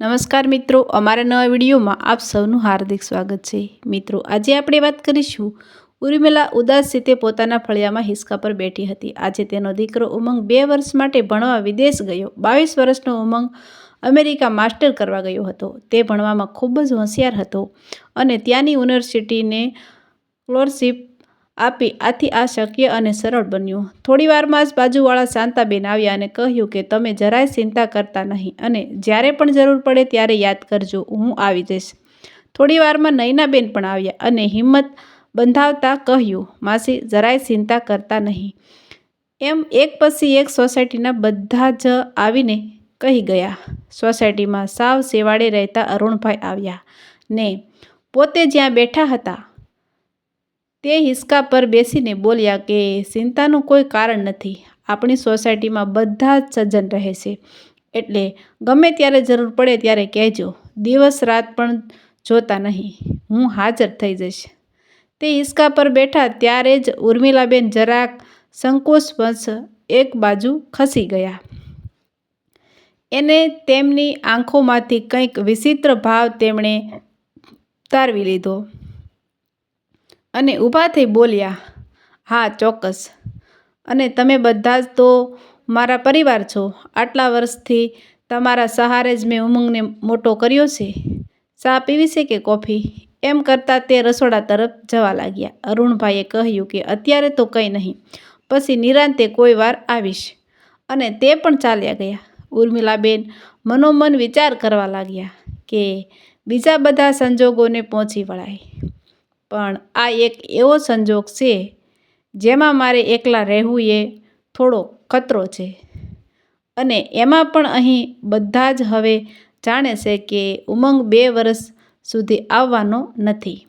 નમસ્કાર મિત્રો, અમારા નવા વિડીયોમાં આપ સૌનું હાર્દિક સ્વાગત છે. મિત્રો, આજે આપણે વાત કરીશું ઉર્મિલા ઉદાસ રીતે પોતાના ફળિયામાં હિસકા પર બેઠી હતી. આજે તેનો દીકરો ઉમંગ બે વર્ષ માટે ભણવા વિદેશ ગયો. બાવીસ વર્ષનો ઉમંગ અમેરિકા માસ્ટર કરવા ગયો હતો. તે ભણવામાં ખૂબ જ હોશિયાર હતો અને ત્યાંની યુનિવર્સિટીને સ્કોલરશીપ આપી આથી આ શક્ય અને સરળ બન્યું. થોડીવારમાં જ બાજુવાળા શાંતાબેન આવ્યા અને કહ્યું કે, તમે જરાય ચિંતા કરતા નહીં અને જ્યારે પણ જરૂર પડે ત્યારે યાદ કરજો, હું આવી જઈશ. થોડીવારમાં નયનાબેન પણ આવ્યા અને હિંમત બંધાવતા કહ્યું, માસી, જરાય ચિંતા કરતા નહીં. એમ એક પછી એક સોસાયટીના બધા જ આવીને કહી ગયા. સોસાયટીમાં સાવ સેવાડે રહેતા અરુણભાઈ આવ્યા ને પોતે જ્યાં બેઠા હતા તે હિસકા પર બેસીને બોલ્યા કે, ચિંતાનું કોઈ કારણ નથી. આપણી સોસાયટીમાં બધા જ સજ્જન રહે છે. એટલે ગમે ત્યારે જરૂર પડે ત્યારે કહેજો. દિવસ રાત પણ જોતા નહીં. હું હાજર થઈ જઈશ. તે હિસકા પર બેઠા ત્યારે જ ઉર્મિલાબેન જરાક સંકોચવશ એક બાજુ ખસી ગયા. એને તેમની આંખોમાંથી કંઈક વિચિત્ર ભાવ તેમણે તારવી લીધો. અને ઊભા થઈ બોલ્યા, હા, ચોક્કસ. અને તમે બધા જ તો મારા પરિવાર છો. આટલા વર્ષથી તમારા સહારે જ મેં ઉમંગને મોટો કર્યો છે. ચા પીવી છે કે કોફી? એમ કરતાં તે રસોડા તરફ જવા લાગ્યા. અરુણભાઈએ કહ્યું કે, અત્યારે તો કંઈ નહીં. પછી નિરાંતે કોઈ વાર આવીશ. અને તે પણ ચાલ્યા ગયા. ઉર્મિલાબેન મનોમન વિચાર કરવા લાગ્યા કે, બીજા બધા સંજોગોને પહોંચી વળાય. પણ આ એક એવો સંજોગ છે, જેમાં મારે એકલા રહેવું એ થોડો ખતરો છે. અને એમાં પણ અહીં બધા જ હવે જાણે છે કે ઉમંગ બે વર્ષ સુધી આવવાનો નથી.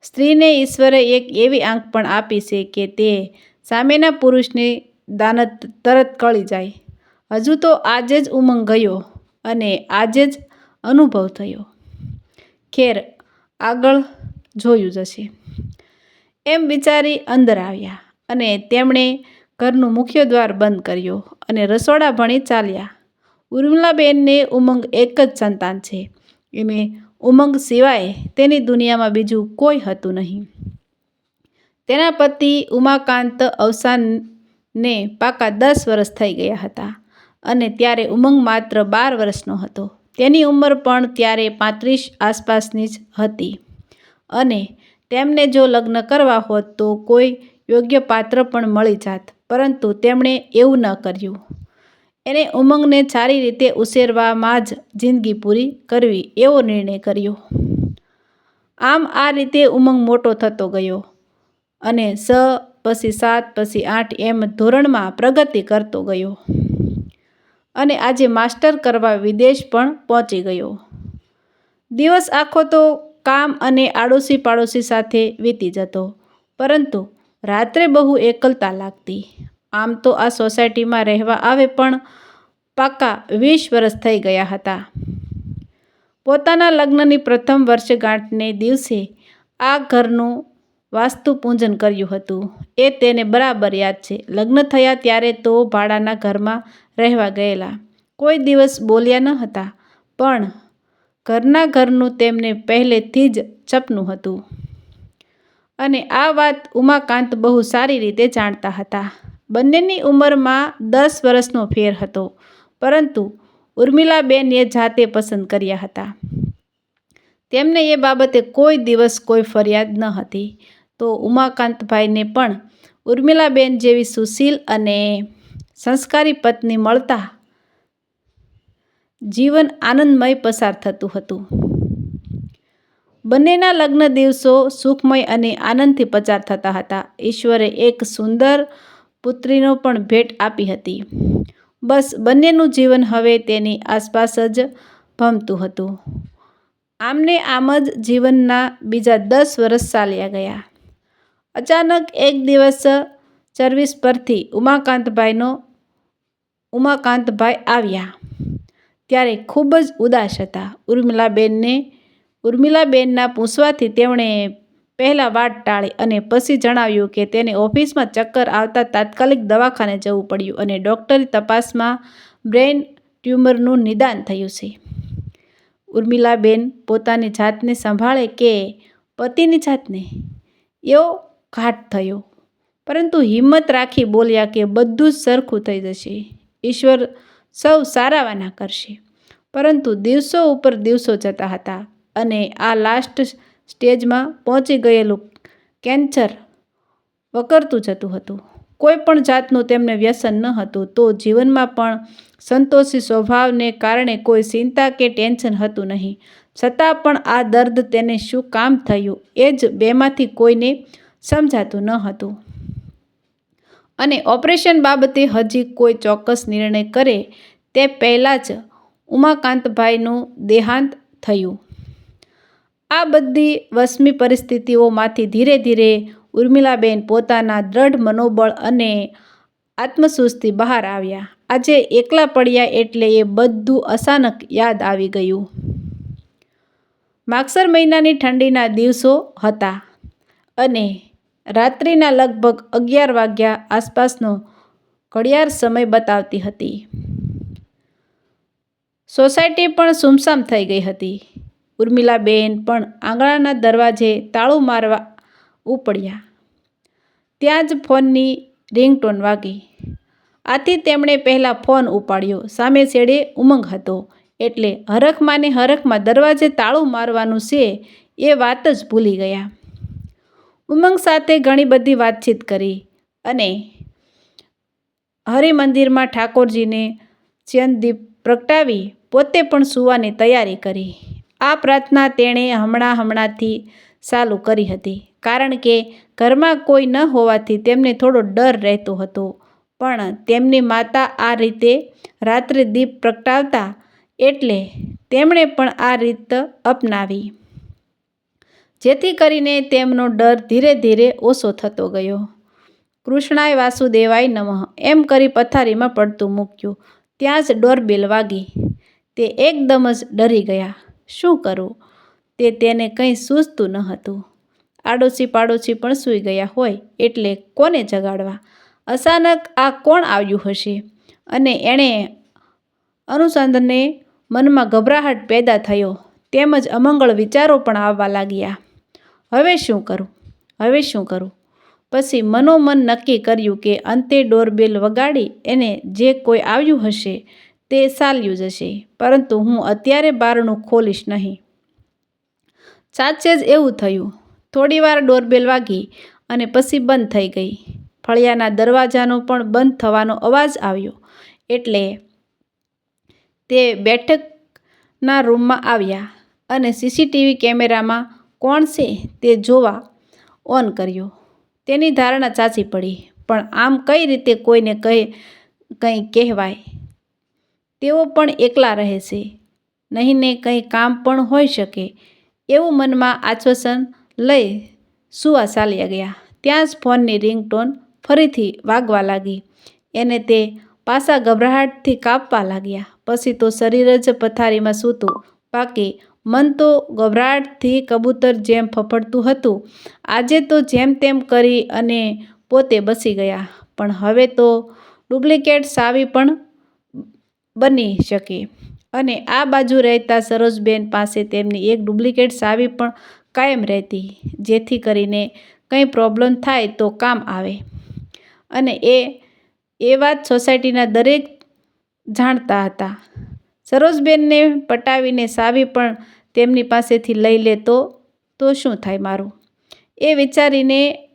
સ્ત્રીને ઈશ્વરે એક એવી આંખ પણ આપી છે કે તે સામેના પુરુષની દાનત તરત કળી જાય. હજુ તો આજે જ ઉમંગ ગયો અને આજે જ અનુભવ થયો. ખેર આગળ જોયું જશે. એમ વિચારી અંદર આવ્યા અને તેમણે ઘરનું મુખ્ય દ્વાર બંધ કર્યો અને રસોડા ભણી ચાલ્યા. ઉર્મિલાબેનને ઉમંગ એક જ સંતાન છે. એને ઉમંગ સિવાય તેની દુનિયામાં બીજું કોઈ હતું નહીં. તેના પતિ ઉમાકાંત અવસાનને પાકા દસ વર્ષ થઈ ગયા હતા અને ત્યારે ઉમંગ માત્ર બાર વર્ષનો હતો. તેની ઉંમર પણ ત્યારે પાંત્રીસ આસપાસની જ હતી. અને તેમને જો લગ્ન કરવા હોત તો કોઈ યોગ્ય પાત્ર પણ મળી જાત. પરંતુ તેમણે એવું ન કર્યું. એને ઉમંગને સારી રીતે ઉછેરવામાં જ જિંદગી પૂરી કરવી એવો નિર્ણય કર્યો. આમ આ રીતે ઉમંગ મોટો થતો ગયો અને સ પછી સાત પછી આઠ એમ ધોરણમાં પ્રગતિ કરતો ગયો. અને આજે માસ્ટર કરવા વિદેશ પણ પહોંચી ગયો. દિવસ આખો તો કામ અને આડોશી પાડોશી સાથે વીતી જતો. પરંતુ રાત્રે બહુ એકલતા લાગતી. આમ તો આ સોસાયટીમાં રહેવા આવે પણ પાકા વીસ વર્ષ થઈ ગયા હતા. પોતાના લગ્નની પ્રથમ વર્ષગાંઠને દિવસે આ ઘરનું વાસ્તુ પૂજન કર્યું હતું. એ તેને બરાબર યાદ છે. લગ્ન થયા ત્યારે તો ભાડાના ઘરમાં રહેવા ગયેલા. કોઈ દિવસ બોલ્યા ન હતા, પણ ઘરના ઘરનું તેમને પહેલેથી જ સપનું હતું. અને આ વાત ઉમાકાંત બહુ સારી રીતે જાણતા હતા. બંનેની ઉંમરમાં દસ વર્ષનો ફેર હતો, પરંતુ ઉર્મિલાબેન એ જાતે પસંદ કર્યા હતા. તેમને એ બાબતે કોઈ દિવસ કોઈ ફરિયાદ ન હતી. તો ઉમાકાંતભાઈને પણ ઉર્મિલાબેન જેવી સુશીલ અને સંસ્કારી પત્ની મળતા જીવન આનંદમય પસાર થતું હતું. બંનેના લગ્ન દિવસો સુખમય અને આનંદથી પસાર થતા હતા. ઈશ્વરે એક સુંદર પુત્રીનો પણ ભેટ આપી હતી. બસ બંનેનું જીવન હવે તેની આસપાસ જ ભમતું હતું. આમને આમ જ જીવનના બીજા દસ વર્ષ ચાલ્યા ગયા. અચાનક એક દિવસ સર્વિસ પરથી ઉમાકાંતભાઈનો ઉમાકાંતભાઈ આવ્યા. ત્યારે ખૂબ જ ઉદાસ હતા. ઉર્મિલાબેનને, ઉર્મિલાબેનના પૂછવાથી તેમણે પહેલાં વાત ટાળી અને પછી જણાવ્યું કે તેને ઓફિસમાં ચક્કર આવતા તાત્કાલિક દવાખાને જવું પડ્યું અને ડૉક્ટરી તપાસમાં બ્રેઇન ટ્યુમરનું નિદાન થયું છે. ઉર્મિલાબેન પોતાની જાતને સંભાળે કે પતિની જાતને? એવો ઘાટ થયો. પરંતુ હિંમત રાખી બોલ્યા કે બધું જ સરખું થઈ જશે. ઈશ્વર સૌ સારાવાના કરશે. પરંતુ દિવસો ઉપર દિવસો જતા હતા અને આ લાસ્ટ સ્ટેજમાં પહોંચી ગયેલું કેન્સર વકરતું જતું હતું. કોઈ પણ જાતનું તેમને વ્યસન ન હતું તો જીવનમાં પણ સંતોષી સ્વભાવને કારણે કોઈ ચિંતા કે ટેન્શન હતું નહીં. છતાં પણ આ દર્દ તેને શું કામ થયું એ જ બેમાંથી કોઈને સમજાતું ન હતું. અને ઓપરેશન બાબતે હજી કોઈ ચોક્કસ નિર્ણય કરે તે પહેલાં જ ઉમાકાંતભાઈનું દેહાંત થયું. આ બધી વસમી પરિસ્થિતિઓમાંથી ધીરે ધીરે ઉર્મિલાબેન પોતાના દ્રઢ મનોબળ અને આત્મસુસ્તી બહાર આવ્યા. આજે એકલા પડ્યા એટલે એ બધું અચાનક યાદ આવી ગયું. માગસર મહિનાની ઠંડીના દિવસો હતા અને રાત્રિના લગભગ અગિયાર વાગ્યા આસપાસનો ઘડિયાળ સમય બતાવતી હતી. સોસાયટી પણ સુમસામ થઈ ગઈ હતી. ઉર્મિલાબેન પણ આંગણાના દરવાજે તાળું મારવા ઉપડ્યા. ત્યાં જ ફોનની રિંગટોન વાગી. આથી તેમણે પહેલાં ફોન ઉપાડ્યો. સામે છેડે ઉમંગ હતો. એટલે હરખમાં ને હરખમાં દરવાજે તાળું મારવાનું છે એ વાત જ ભૂલી ગયા. ઉમંગ સાથે ઘણી બધી વાતચીત કરી અને હરિમંદિરમાં ઠાકોરજીને ચંદદીપ પ્રગટાવી પોતે પણ સૂવાની તૈયારી કરી. આ પ્રાર્થના તેણે હમણાં હમણાંથી ચાલુ કરી હતી. કારણ કે ઘરમાં કોઈ ન હોવાથી તેમને થોડો ડર રહેતો હતો. પણ તેમની માતા આ રીતે રાત્રે દીપ પ્રગટાવતા એટલે તેમણે પણ આ રીત અપનાવી. જેથી કરીને તેમનો ડર ધીરે ધીરે ઓછો થતો ગયો. કૃષ્ણાય વાસુદેવાય નમઃ એમ કરી પથારીમાં પડતું મૂક્યું. ત્યાં જ ડોરબેલ વાગી. તે એકદમ જ ડરી ગયા. શું કરવું તે તેને કંઈ સૂઝતું ન હતું. આડોશી પાડોશી પણ સૂઈ ગયા હોય એટલે કોને જગાડવા? અચાનક આ કોણ આવ્યું હશે? અને એણે અનુસંધાને મનમાં ગભરાહટ પેદા થયો. તેમજ અમંગળ વિચારો પણ આવવા લાગ્યા. હવે શું કરું? હવે શું કરું? પછી મનોમન નક્કી કર્યું કે અંતે ડોરબેલ વગાડી એને જે કોઈ આવ્યું હશે તે ચાલ્યું જશે પરંતુ હું અત્યારે બારણું ખોલીશ નહીં. સાચે જ એવું થયું. થોડીવાર ડોરબેલ વાગી અને પછી બંધ થઈ ગઈ. ફળિયાના દરવાજાનો પણ બંધ થવાનો અવાજ આવ્યો. એટલે તે બેઠકના રૂમમાં આવ્યા અને સીસીટીવી કેમેરામાં કોણ છે તે જોવા ઓન કર્યો. તેની ધારણા ચાચી પડી, પણ આમ કઈ રીતે કોઈને કહે, કંઈ કહેવાય? તેઓ પણ એકલા રહે છે. નહીં ને કંઈ કામ પણ હોઈ શકે. એવું મનમાં આશ્વાસન લઈ સુવા ચાલ્યા ગયા. ત્યાં જ ફોનની રિંગટોન ફરીથી વાગવા લાગી. એને તે પાસા ગભરાહટથી કાપવા લાગ્યા. પછી તો શરીર જ પથારીમાં સૂતું. બાકી મન તો ગભરાટથી કબૂતર જેમ ફફડતું હતું. આજે તો જેમ તેમ કરી અને પોતે બસી ગયા. પણ હવે તો ડુપ્લિકેટ સાવી પણ બની શકે. અને આ બાજુ રહેતા સરોજબેન પાસે તેમની એક ડુપ્લિકેટ સાવી પણ કાયમ રહેતી. જેથી કરીને કંઈ પ્રોબ્લેમ થાય તો કામ આવે. અને એ એ વાત સોસાયટીના દરેક જાણતા હતા. સરોજબેનને પટાવીને સાવી પણ તેમની પાસેથી લઈ લે તો? તો શું થાય મારું? એ વિચારીને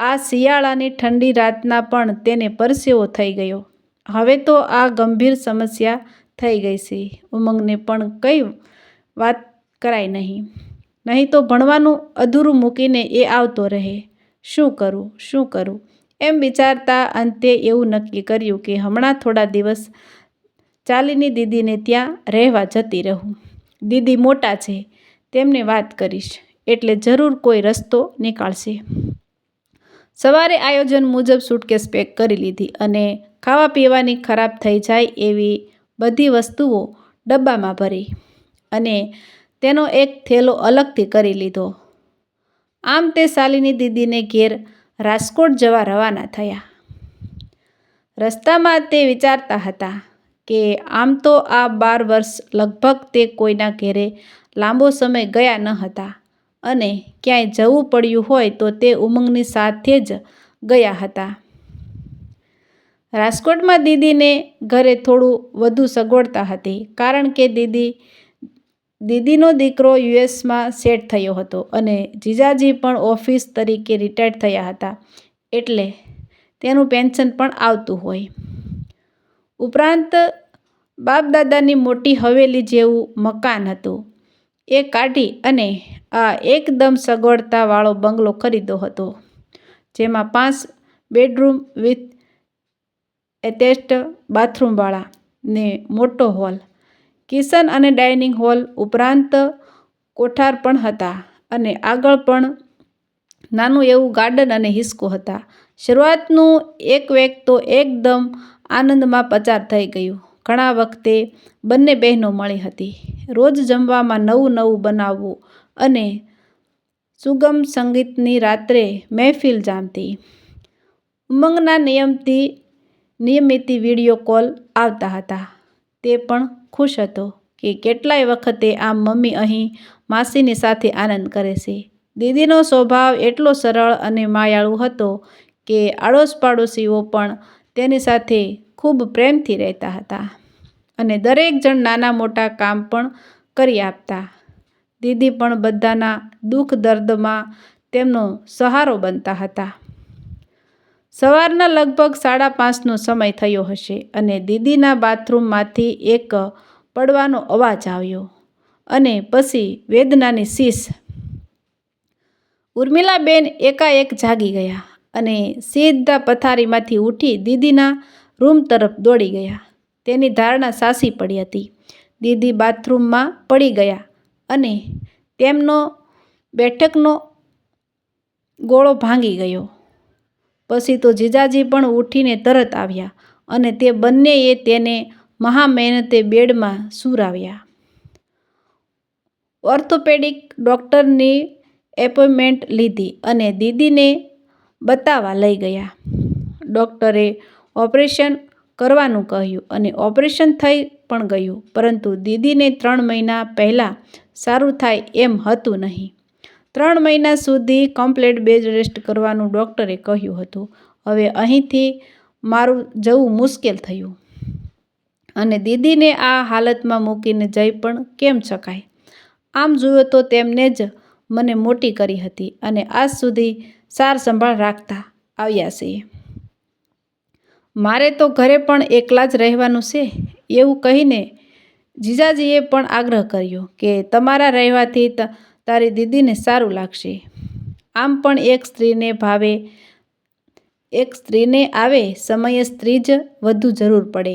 આ શિયાળાની ઠંડી રાતના પણ તેને પરસેવો થઈ ગયો. હવે તો આ ગંભીર સમસ્યા થઈ ગઈ છે. ઉમંગને પણ કંઈ વાત કરાય નહીં. નહીં તો ભણવાનું અધૂરું મૂકીને એ આવતો રહે. શું કરું? શું કરું? એમ વિચારતા અંતે એવું નક્કી કર્યું કે હમણાં થોડા દિવસ ચાલીની દીદીને ત્યાં રહેવા જતી રહું. દીદી મોટા છે, તેમને વાત કરીશ. એટલે જરૂર કોઈ રસ્તો નીકાળશે. સવારે આયોજન મુજબ સૂટકેસ પેક કરી લીધી અને ખાવા પીવાની ખરાબ થઈ જાય એવી બધી વસ્તુઓ ડબ્બામાં ભરી અને તેનો એક થેલો અલગથી કરી લીધો. આમ તે શાલિની દીદીને ઘેર રાજકોટ જવા રવાના થયા. રસ્તામાં તે વિચારતા હતા કે આમ તો આ બાર વર્ષ લગભગ તે કોઈના ઘેરે લાંબો સમય ગયા ન હતા અને ક્યાંય જવું પડ્યું હોય તો તે ઉમંગની સાથે જ ગયા હતા. રાજકોટમાં દીદીને ઘરે થોડું વધુ સગવડતા હતી કારણ કે દીદી, દીદીનો દીકરો યુએસમાં સેટ થયો હતો અને જીજાજી પણ ઓફિસ તરીકે રિટાયર્ડ થયા હતા એટલે તેનું પેન્શન પણ આવતું હોય. ઉપરાંત બાપ દાદાની મોટી હવેલી જેવું મકાન હતું. એ કાઢી અને આ એકદમ સગવડતાવાળો બંગલો ખરીદ્યો હતો, જેમાં પાંચ બેડરૂમ વિથ એટેસ્ટ બાથરૂમવાળા ને મોટો હોલ, કિચન અને ડાઇનિંગ હોલ ઉપરાંત કોઠાર પણ હતા અને આગળ પણ નાનું એવું ગાર્ડન અને હિસકો હતા. શરૂઆતનું એક વેક તો એકદમ આનંદમાં પચાર થઈ ગયું. ઘણા વખતે બંને બહેનો મળી હતી. રોજ જમવામાં નવું નવું બનાવવું અને સુગમ સંગીતની રાત્રે મહેફિલ જામતી. ઉમંગના નિયમથી નિયમિત વીડિયો કોલ આવતા હતા. તે પણ ખુશ હતો કે કેટલાય વખતે આમ મમ્મી અહીં માસીની સાથે આનંદ કરે છે. દીદીનો સ્વભાવ એટલો સરળ અને માયાળુ હતો કે આડોશ પાડોશીઓ પણ તેની સાથે ખૂબ પ્રેમથી રહેતા હતા અને દરેક જણ નાના મોટા કામ પણ કરી આપતા. દીદી પણ બધાના દુઃખ દર્દમાં તેમનો સહારો બનતા હતા. સવારના લગભગ સાડા પાંચનો સમય થયો હશે અને દીદીના બાથરૂમમાંથી એક પડવાનો અવાજ આવ્યો અને પછી વેદનાની શીશ. ઉર્મિલાબેન એકાએક જાગી ગયા અને સીધા પથારીમાંથી ઉઠી દીદીના રૂમ તરફ દોડી ગયા. તેની ધારણા સાસી પડી હતી. દીદી બાથરૂમમાં પડી ગયા અને તેમનો બેઠકનો ગોળો ભાંગી ગયો. પછી તો જીજાજી પણ ઉઠીને તરત આવ્યા અને તે બંનેએ તેને મહા મહેનતે બેડમાં સુરાવ્યા. ઓર્થોપેડિક ડૉક્ટરની એપોઇન્ટમેન્ટ લીધી અને દીદીને બતાવવા લઈ ગયા. ડૉક્ટરે ઓપરેશન કરવાનું કહ્યું અને ઓપરેશન થઈ પણ ગયું, પરંતુ દીદીને ત્રણ મહિના પહેલાં સારું થાય એમ હતું નહીં. ત્રણ મહિના સુધી કમ્પ્લેટ બેડ રેસ્ટ કરવાનું ડૉક્ટરે કહ્યું હતું. હવે અહીંથી મારું જવું મુશ્કેલ થયું. અને દીદીને આ હાલતમાં મૂકીને જઈ પણ કેમ શકાય? આમ જુઓ તો તેમને જ મને મોટી કરી હતી અને આજ સુધી સાર સંભાળ રાખતા આવ્યા છે મારે તો ઘરે પણ એકલા જ રહેવાનું છે. એવું કહીને જીજાજીએ પણ આગ્રહ કર્યો કે તમારા રહેવાથી તારી દીદીને સારું લાગશે. આમ પણ એક સ્ત્રીને ભાવે, એક સ્ત્રીને આવે સમયે સ્ત્રી જ વધુ જરૂર પડે.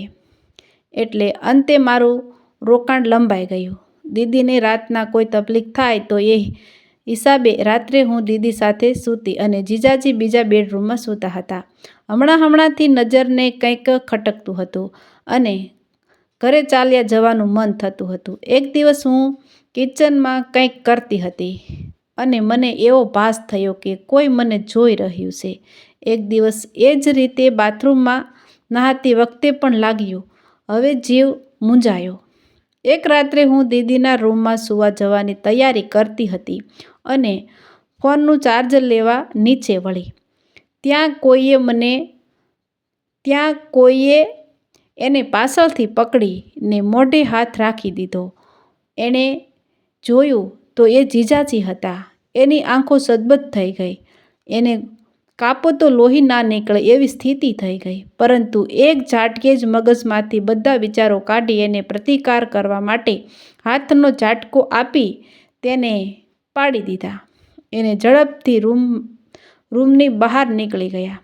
એટલે અંતે મારું રોકાણ લંબાઈ ગયું. દીદીને રાતના કોઈ તકલીફ થાય તો એ હિસાબે રાત્રે હું દીદી સાથે સૂતી અને જીજાજી બીજા બેડરૂમમાં સૂતા હતા. હમણાં હમણાંથી નજરને કંઈક ખટકતું હતું અને ઘરે ચાલ્યા જવાનું મન થતું હતું. એક દિવસ હું કિચનમાં કંઈક કરતી હતી અને મને એવો ભાસ થયો કે કોઈ મને જોઈ રહ્યું છે. એક દિવસ એ જ રીતે બાથરૂમમાં નહાતી વખતે પણ લાગ્યું, હવે જીવ મૂંઝાયો. એક રાત્રે હું દીદીના રૂમમાં સૂવા જવાની તૈયારી કરતી હતી અને ફોનનું ચાર્જર લેવા નીચે વળી. ત્યાં કોઈએ મને, ત્યાં કોઈએ એને પાછળથી પકડીને મોઢે હાથ રાખી દીધો. એણે જોયું તો એ જીજાજી હતા. એની આંખો સદબદ થઈ ગઈ. એને કાપો તો લોહી ના નીકળે એવી સ્થિતિ થઈ ગઈ. પરંતુ એક ઝાટકે જ મગજમાંથી બધા વિચારો કાઢી એને પ્રતિકાર કરવા માટે હાથનો ઝાટકો આપી તેને પાડી દીધા. એને ઝડપથી રૂમ, રૂમની બહાર નીકળી ગયા.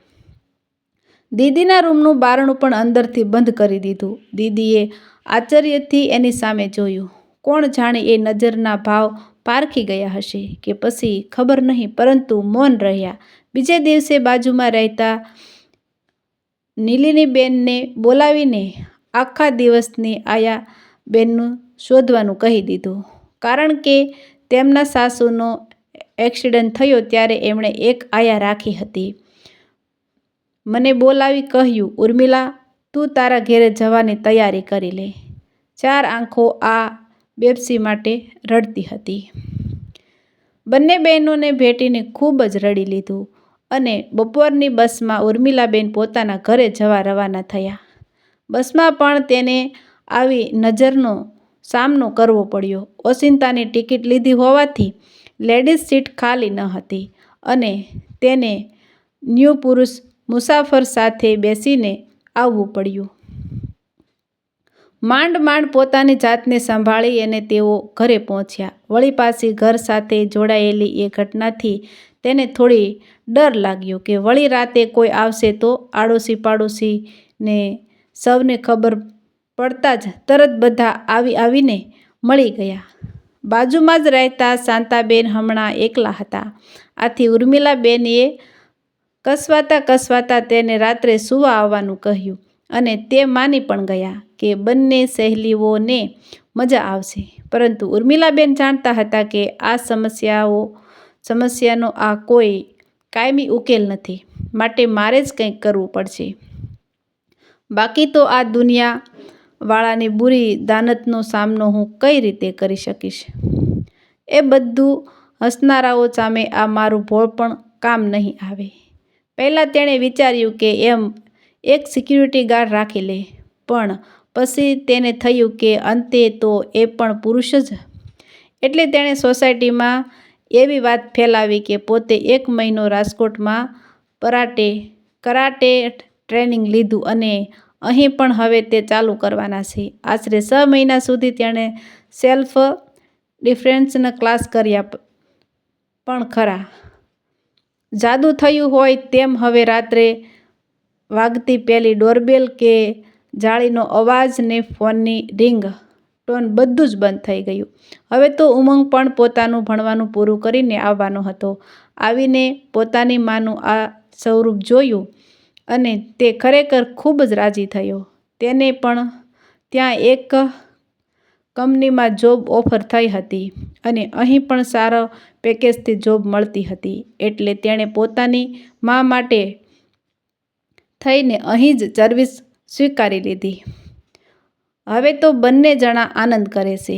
દીદીના રૂમનું બારણું પણ અંદરથી બંધ કરી દીધું. દીદીએ આશ્ચર્યથી એની સામે જોયું, કોણ જાણે એ નજરના ભાવ પારખી ગયા હશે કે પછી ખબર નહીં, પરંતુ મૌન રહ્યા. બીજે દિવસે બાજુમાં રહેતા નીલિનીબેનને બોલાવીને આખા દિવસની આયા બેનનું શોધવાનું કહી દીધું. કારણ કે તેમના સાસુનો એક્સિડન્ટ થયો ત્યારે એમણે એક આયા રાખી હતી. મને બોલાવી કહ્યું, ઉર્મિલા, તું તારા ઘેરે જવાની તૈયારી કરી લે. ચાર આંખો આ બેપ્સી માટે રડતી હતી. બંને બહેનોને ભેટીને ખૂબ જ રડી લીધું અને બપોરની બસમાં ઉર્મિલાબેન પોતાના ઘરે જવા રવાના થયા. બસમાં પણ તેને આવી નજરનો સામનો કરવો પડ્યો. ઓસિંતાની ટિકિટ લીધી હોવાથી લેડીઝ સીટ ખાલી ન હતી અને તેને ન્યૂ પુરુષ મુસાફર સાથે બેસીને આવવું પડ્યું. માંડ માંડ પોતાની જાતને સંભાળી અને તેઓ ઘરે પહોંચ્યા. વળી પાછી ઘર સાથે જોડાયેલી એ ઘટનાથી તેને થોડી ડર લાગ્યો કે વળી રાતે કોઈ આવશે તો આડોશી પાડોશીને સૌને ખબર પડતા જ તરત બધા આવી આવીને મળી ગયા. બાજુમાં જ રહેતા શાંતાબેન હમણાં એકલા હતા. આથી ઉર્મિલાબેનએ કસવાતા કસવાતા તેને રાત્રે સૂવા આવવાનું કહ્યું અને તે માની પણ ગયા કે બંને સહેલીઓને મજા આવશે. પરંતુ ઉર્મિલાબેન જાણતા હતા કે આ સમસ્યાઓ, સમસ્યાનો આ કોઈ કાયમી ઉકેલ નથી. માટે મારે જ કંઈક કરવું પડશે. બાકી તો આ દુનિયા વાળાની બુરી દાનતનો સામનો હું કઈ રીતે કરી શકીશ? એ બધું હસનારાઓ સામે આ મારું ભોળ પણ કામ નહીં આવે. પહેલાં તેણે વિચાર્યું કે એમ એક સિક્યુરિટી ગાર્ડ રાખી લે, પણ પછી તેને થયું કે અંતે તો એ પણ પુરુષ જ. એટલે તેણે સોસાયટીમાં એવી વાત ફેલાવી કે પોતે એક મહિનો રાજકોટમાં પરાટે, કરાટે ટ્રેનિંગ લીધું અને અહીં પણ હવે તે ચાલુ કરવાના છે. આશરે છ મહિના સુધી તેણે સેલ્ફ ડિફેન્સના ક્લાસ કર્યા પણ ખરા. જાદુ થયું હોય તેમ હવે રાત્રે વાગતી પેલી ડોરબેલ કે જાળીનો અવાજ ને ફોનની રિંગ ટોન બધું જ બંધ થઈ ગયું. હવે તો ઉમંગ પણ પોતાનું ભણવાનું પૂરું કરીને આવવાનો હતો. આવીને પોતાની માનું આ સ્વરૂપ જોયું અને તે ખરેખર ખૂબ જ રાજી થયો. તેને પણ ત્યાં એક કંપનીમાં જોબ ઓફર થઈ હતી અને અહીં પણ સારા પેકેજથી જોબ મળતી હતી. એટલે તેણે પોતાની મા માટે થઈને અહીં જ સર્વિસ સ્વીકારી લીધી. હવે તો બંને જણા આનંદ કરે છે.